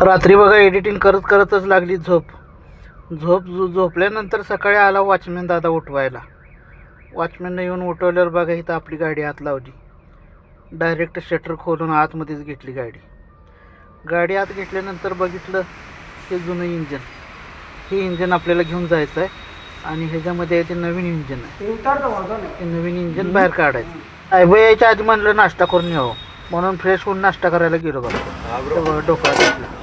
रात्री बघा एडिटिंग करत करतच लागली झोप. झोप झोपल्यानंतर सकाळी आला वॉचमॅन दादा उठवायला. वॉचमॅननं येऊन उठवल्यावर बघा इथं आपली गाडी आत लावली. डायरेक्ट शटर खोलून आतमध्येच घेतली गाडी. गाडी आत घेतल्यानंतर बघितलं हे जुनं इंजन हे इंजन आपल्याला घेऊन जायचं आहे आणि ह्याच्यामध्ये ते नवीन इंजन आहे. ते नवीन इंजन बाहेर काढायचं. साहेब यायच्या आधी म्हणलं नाश्ता करून यावं. म्हणून फ्रेश होऊन नाश्ता करायला गेलो बघा. ते बघा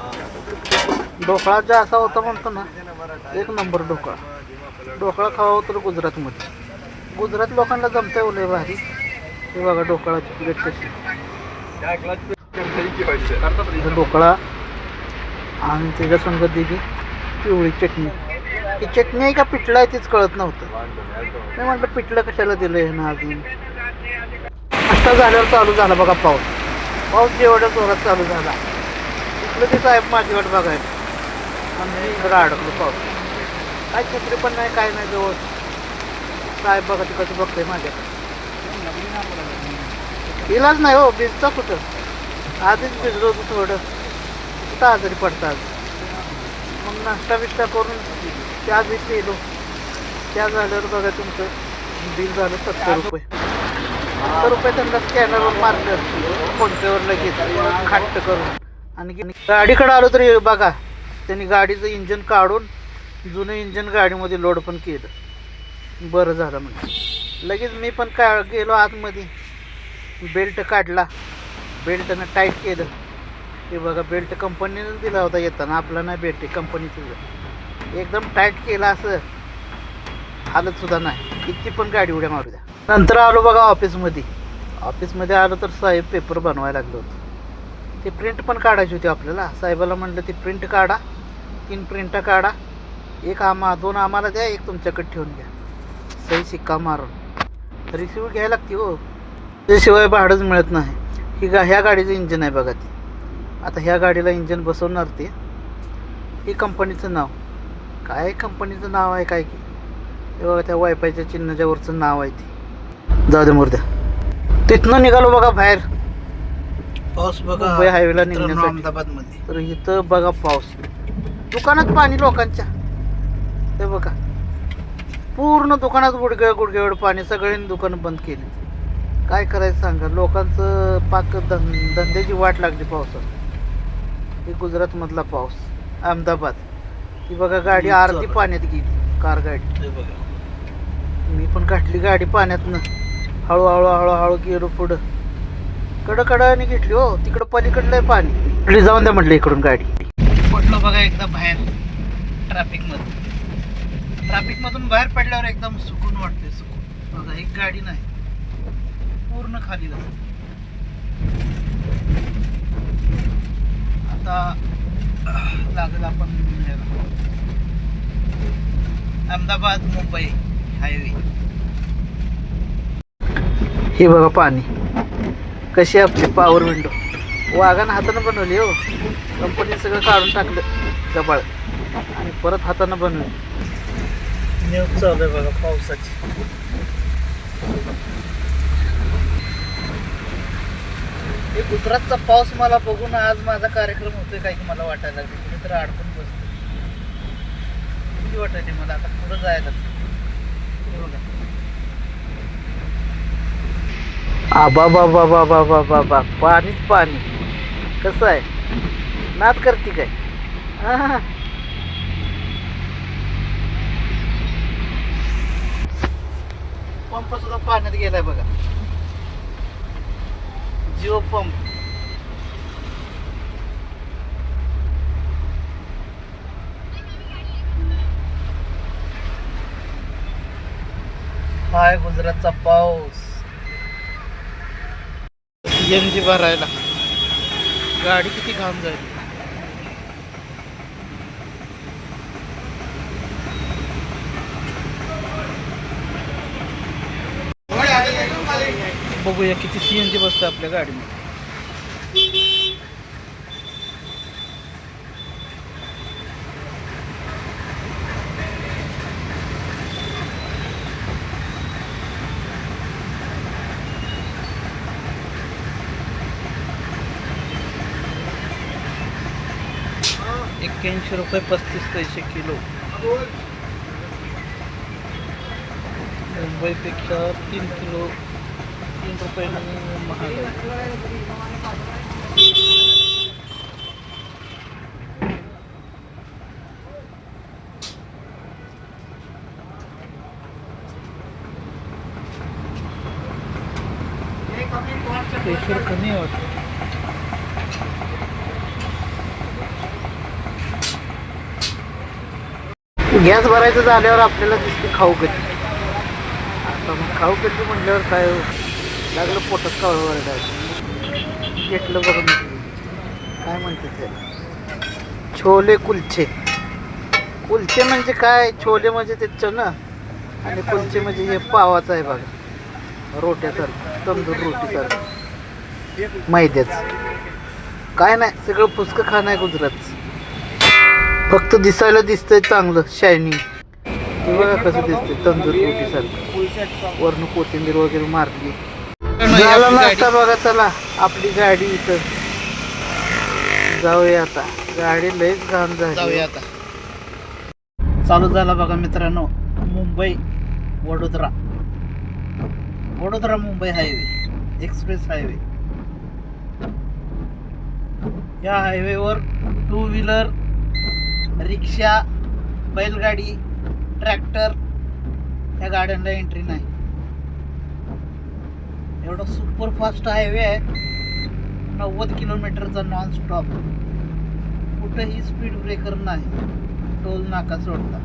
ढोकळा जे असा होता म्हणतो ना एक नंबर ढोकळा. ढोकळा खावा तर गुजरातमध्ये. गुजरात लोकांना जमतंय हो उलय भारी. हे बघा ढोकळाची प्लेट कशी. ढोकळा आणि त्याच्या संगत दिली पिवळी चटणी. ही चटणी आहे का पिठलं आहे तीच कळत नव्हतं. मी म्हटलं पिठलं कशाला दिलं आहे ना अजून? नाश्ता झाल्यावर चालू झाला बघा पाऊस. पाऊस जेवढ्या जोरात चालू झाला. इकडं ते साहेब माझी वाट बघायला. सगळं अडकलो पाऊस काय छत्री पण नाही काय नाही जवळ. काय बघा ते कसं बघतंय माझ्या. इलाज नाही हो भिजता कुठं? आधीच भिजलो होतो थोडं. कुठं आजारी पडतात मग नाश्ता बिष्टा करून त्या आधीच केलो. त्या झाल्यावर बघा तुमचं. बिल झालं सत्तर रुपये. सत्तर रुपये त्यांना स्कॅनरवर मारलं. फोनपेवर लगेच. खाट्ट करून. आणि गाडीकडं गाडीकडे आलो तरी बघा. त्यांनी गाडीचं इंजन काढून जुनं इंजन गाडीमध्ये लोड पण केलं. बरं झालं म्हणजे लगेच मी पण का गेलो आतमध्ये. बेल्ट काढला. बेल्टनं टाईट केलं. ते बघा बेल्ट कंपनीनं दिला होता येताना. आपला नाही बेल्ट कंपनीचं एकदम टाईट केला असं. हालत सुद्धा नाही. किती पण गाडी उड्या मारू द्या. नंतर आलो बघा ऑफिसमध्ये ऑफिसमध्ये आलो तर साहेब पेपर बनवायला लागलं होतं. ते प्रिंट पण काढायची होती आपल्याला. साहेबाला म्हटलं ती प्रिंट काढा. तीन प्रिंटा काढा. एक आम्हा दोन आम्हाला द्या एक तुमच्याकडे ठेवून घ्या. सही शिक्का मारून. रिसिव्ह घ्यायला लागते हो. त्याशिवाय भाडंच मिळत नाही. ही गा ह्या गाडीचं इंजन आहे बघा ती. आता ह्या गाडीला इंजन बसवणार ते. हे कंपनीचं नाव. काय कंपनीचं नाव आहे काय की? हे बघा त्या वायफायच्या चिन्हाच्या वरचं नाव आहे ते. जाऊ दे मुर्द्या तिथनं निघालो बघा बाहेर. पाऊस बघा मुंबई हायवेला निघण्यासाठी. अहमदाबादमध्ये. तर इथं बघा पाऊस. दुकानात पाणी लोकांच्या. ते बघा. पूर्ण दुकानात गुडघ्या गुडघ्यावर पाणी सगळ्यांनी दुकानं बंद केली. काय करायचं सांगा? लोकांचं पाक धं धंद्याची वाट लागली पावसात. हे गुजरातमधला पाऊस अहमदाबाद. ही बघा गाडी अर्धी पाण्यात गेली कार गाडी. मी पण काढली गाडी पाण्यातनं. हळूहळू हळूहळू गेलो पुढं. कडं कडं घेतली हो तिकडं पलीकडलं आहे पाणी. जाऊन द्या म्हटलं इकडून गाडी. पडलो बघा एकदा बाहेर ट्रॅफिकमध्ये. ट्रॅफिकमधून बाहेर पडल्यावर एकदम सुकून वाटते सुकून. बघा एक गाडी नाही. पूर्ण खाली रस्ते. आता लागेल आपण अहमदाबाद मुंबई हायवे. हे बघा पाणी. कशी आपली पॉवर विंडो वाघानं हातानं बनवली हो कंपनी सगळं काढून टाकलं गबाळ आणि परत हातानं बनवली न्यूज चालू आहे बघा पावसाची हे गुजरातचा पाऊस मला बघून आज माझा कार्यक्रम होतोय काय की मला वाटायला लागले कुठेतरी अडकून बसतो किती वाटायचे मला आता पुढं जायला आबा बाबा बाबा बाबा बा पाणीच पाणी कसं आहे? नाच करते काय? पंप सुद्धा पाण्यात गेलाय बघा. जिओ पंप. हाय गुजरातचा पाऊस. एनजी भरायला गाडी किती घाम जाईल बघूया किती सी एन जी बसतं आपल्या गाडीमध्ये. एक्क्याऐंशी रुपये पस्तीस पैसे किलो. मुंबईपेक्षा तीन किलो तीन रुपये महाग आहे कमी वाटतं. गॅस भरायचं झाल्यावर आपल्याला दिसते खाऊ कधी आता मग खाऊ कधी म्हटल्यावर काय हो? लागलं पोटात कावळ वरडायचं घेतलं बरं काय म्हणते ते? छोले कुलचे. कुलचे म्हणजे काय? छोले म्हणजे त्याचं ना आणि कुलचे म्हणजे हे पावाचं आहे बघा. रोट्यासारखं तंदूर रोटीसारखं. मैद्याचं. काय नाही सगळं फुसकं खाणं आहे गुजरातचं. फक्त दिसायला दिसतंय चांगलं शायनिंग बघा कसं दिसतंय तंदूर रोटीसारखं वरनं कोथिंबीर वगैरे मारली. झाला नाश्ता बघा चला. आपली गाडी इथं. जाऊया आता. गाडी लयच घाण झाली. आता. चालू झाला बघा मित्रांनो Mumbai Vadodara. Vadodara Mumbai highway express highway. या हायवेवर टू व्हीलर रिक्षा बैलगाडी ट्रॅक्टर या गाड्यांना एंट्री नाही. एवढा सुपर फास्ट हायवे आहे. नव्वद किलोमीटरचा नॉन स्टॉप कुठंही स्पीड ब्रेकर नाही. टोल नाका सोडता.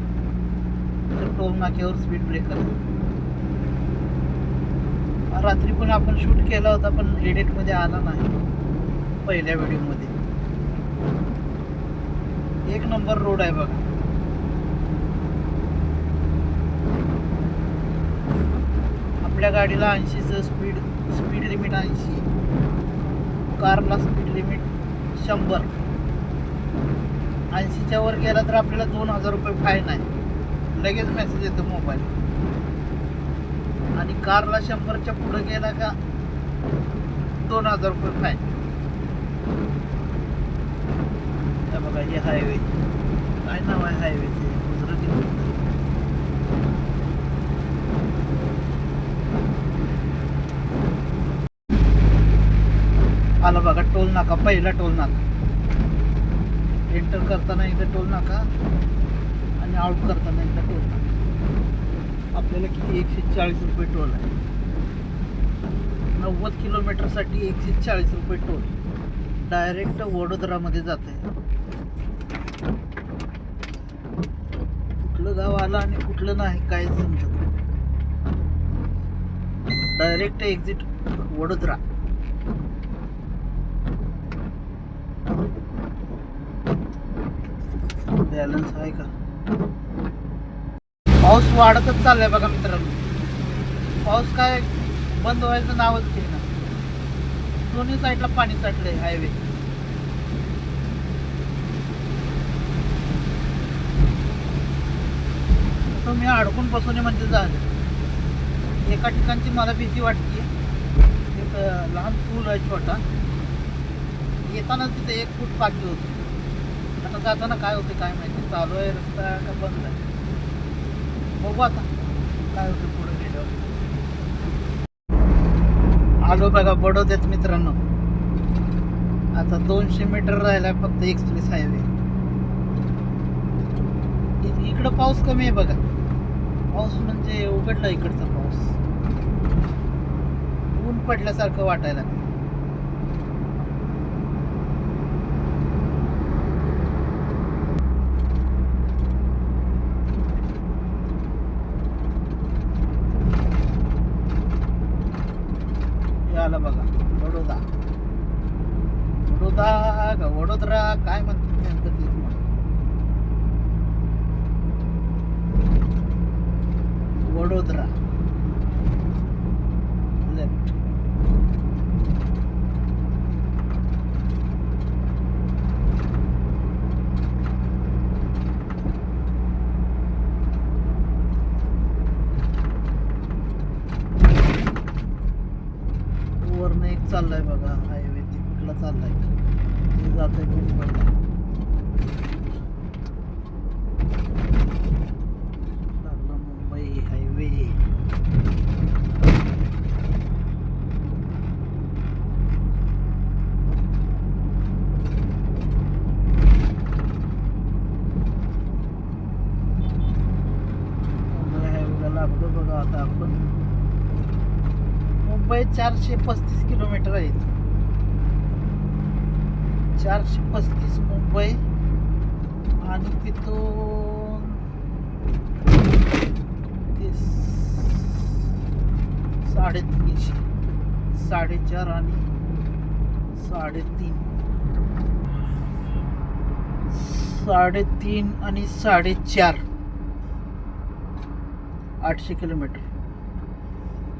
तर टोल नाक्यावर स्पीड ब्रेकर रात्री पण आपण शूट केला होता पण एडिटमध्ये आला नाही. पहिल्या व्हिडिओमध्ये एक नंबर रोड आहे बघा. आपल्या गाडीला ऐंशीचं स्पीड स्पीड लिमिट ऐंशी. कारला स्पीड लिमिट शंभर. ऐंशीच्या वर गेला तर आपल्याला दोन हजार रुपये फाईन आहे. लगेच मेसेज येतो मोबाईल आणि कारला शंभरच्या पुढे गेला का दोन हजार रुपये फाईन हे बघा हे हायवे काय नाव आहे हायवेचे गुजराती आला बघा टोल नाका पहिला टोल नाका. एंटर करताना एकदा टोल नाका आणि आउट करताना एकदा टोल नाका. आपल्याला किती? एकशे चाळीस रुपये टोल आहे. नव्वद किलोमीटरसाठी एकशे चाळीस रुपये टोल. डायरेक्ट वडोदरामध्ये जाते कुठलं गाव आलं आणि कुठलं नाही काय समजत डायरेक्ट एक्झिट वडोदरा. बॅलन्स आहे का? पाऊस वाढतच चाललाय बघा मित्रांनो. पाऊस काय बंद व्हायचं नावच घेईना. दोन्ही साईडला पाणी साठलंय हायवे तर मी अडकून बसवणे म्हणजे झालं. एका ठिकाणची मला भीती वाटते. एक लहान पूल आहे छोटा. येताना तिथे एक फूट बाकी होती. आता जाताना काय होते काय माहिती. चालू आहे रस्ता का बंद आहे? बघू आता काय होतं पुढे गेल्यावर. आलो बघा बडोद्यात मित्रांनो. आता दोनशे मीटर राहिलाय फक्त एक्सप्रेस हायवे. इकडं पाऊस कमी आहे बघा. पाऊस म्हणजे उघडला इकडचा पाऊस. ऊन पडल्यासारखं वाटायला लागलं. आलं बघा वडोदा वडोदा का वडोदरा काय म्हणतात नेमकं तेच वडोदरा. लेफ्ट. वरनं एक चाललाय बघा हायवे. तिकडला कुठला चाललाय. ते जात आहे आता आपण. मुंबई चारशे पस्तीस किलोमीटर आहे चारशे पस्तीस मुंबई आणि तिथून ते साडेतीनशे साडेचार आणि साडेतीन. साडेतीन आणि साडेचार. आठशे किलोमीटर.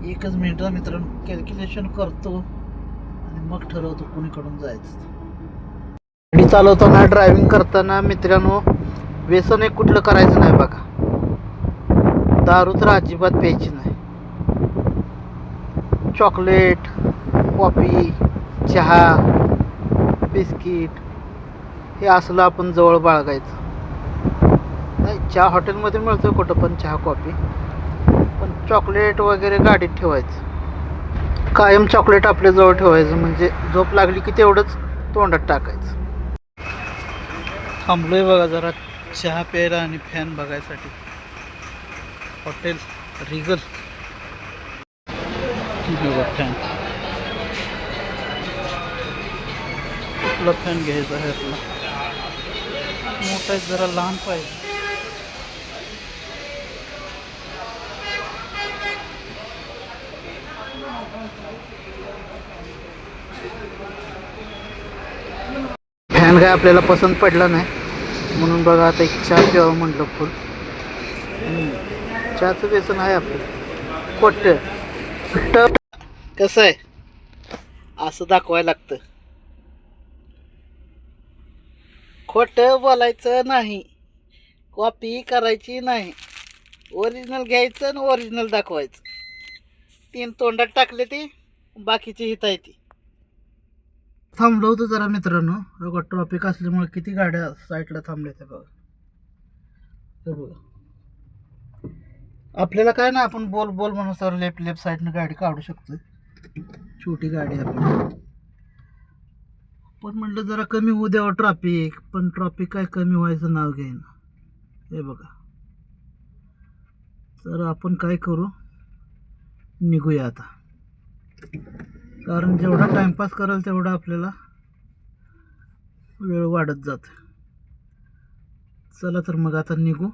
एकच मिनिट मित्रांनो कॅल्क्युलेशन करतो आणि मग ठरवतो कुणीकडून जायचं. गाडी चालवताना ड्रायव्हिंग करताना मित्रांनो व्यसन एक कुठलं करायचं नाही बघा. दारू तर अजिबात प्यायची नाही. चॉकलेट कॉफी चहा बिस्किट हे असलं आपण जवळ बाळगायचं. नाही चहा हॉटेलमध्ये मिळतो कुठं पण चहा कॉफी चॉकलेट वगैरे गाडीत ठेवायचं. कायम चॉकलेट आपल्याजवळ ठेवायचं म्हणजे झोप लागली की तेवढंच तोंडात टाकायचं. थांबलोय बघा जरा चहा प्यायला आणि फॅन बघायसाठी. हॉटेल रिगल फॅन कुठला फॅन घ्यायचा आहे आपला? मोठा आहे जरा लहान पाहिजे. फॅन काय आपल्याला पसंत पडला नाही. म्हणून बघा आता एक चहा प्यावं म्हटलं फुल. चहाचं व्यसन आहे आपलं. कोट कसं आहे? असं दाखवायला लागतं. खोटं बोलायचं नाही. कॉपी करायची नाही. ओरिजिनल घ्यायचं आणि ओरिजिनल दाखवायचं. तीन तोंडात टाकले ते बाकीची हिता आहे ती. थांबलो होतो जरा मित्रांनो. बघा ट्रॉफिक असल्यामुळे किती गाड्या साईडला थांबल्या त्या बघा. हे बघा. आपल्याला काय ना आपण बोल बोल म्हणून सर लेफ्ट लेफ्ट साईडनं गाडी काढू शकतो छोटी गाडी आपण पण म्हटलं जरा कमी होऊ द्यावं ट्रॉफिक पण ट्रॉफिक काय कमी व्हायचं नाव घेईन. हे बघा. तर आपण काय करू? निघूया आता. कारण जेवढा टाइमपास कराल तेवढा आपल्याला वेळ वाढत जात. चला तर मग आता निघू.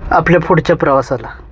आपल्या पुढच्या प्रवासाला.